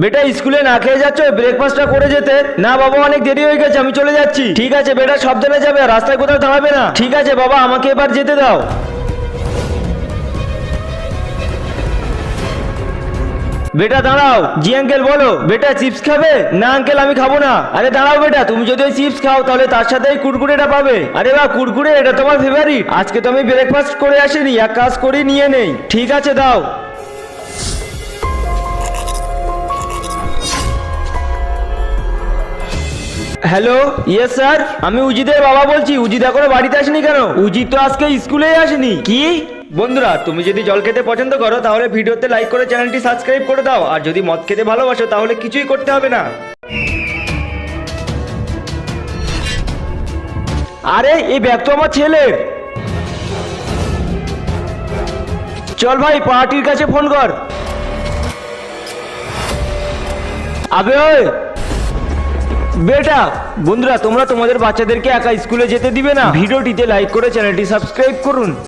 বেটা, স্কুলে না খেয়ে যাচ্ছ ব্রেকফাস্টটা করে যেতে। না বাবা, অনেক দেরি হয়ে গেছে, আমি চলে যাচ্ছি। ঠিক আছে, বেটা সব সাবধানে যাবে রাস্তায় কোথাও দাঁড়াবে না। ঠিক আছে, বাবা, আমাকে এবার যেতে দাও। বেটা, দাঁড়াও। জি আঙ্কেল বলো। বেটা চিপস খাবে? না আঙ্কেল আমি খাব না। আরে, দাঁড়াও, বেটা, তুমি যদি ওই চিপস খাও, তাহলে তার সাথে এই কুরকুরেটা পাবে। আরে, বা, কুরকুরে, এটা তোমার ফেভারিট আজকে তো আমি ব্রেকফাস্ট করে আসিনি, এক কাজ করে, নিয়ে নেই। ঠিক আছে, দাও। হ্যালো ইয়েস স্যার আমি উজিদের বাবা বলছি। উজিদ এখনও বাড়িতে আসেনি কেন? উজিদ তো আজকে স্কুলেই আসেনি। কি? বন্ধুরা, তুমি যদি জল খেতে পছন্দ করো, তাহলে ভিডিওতে লাইক করে চ্যানেলটি সাবস্ক্রাইব করে দাও। আর যদি মদ খেতে ভালোবাসো, তাহলে কিছুই করতে হবে না। আরে, এই ব্যাগ তো আমার ছেলের। চল ভাই, পার্টির কাছে ফোন কর। আবে ওই! বেটা, বন্ধুরা, তোমরা তোমাদের বাচ্চাদেরকে একা স্কুলে যেতে দিবে না। ভিডিওটিতে লাইক করে চ্যানেলটি সাবস্ক্রাইব করুন।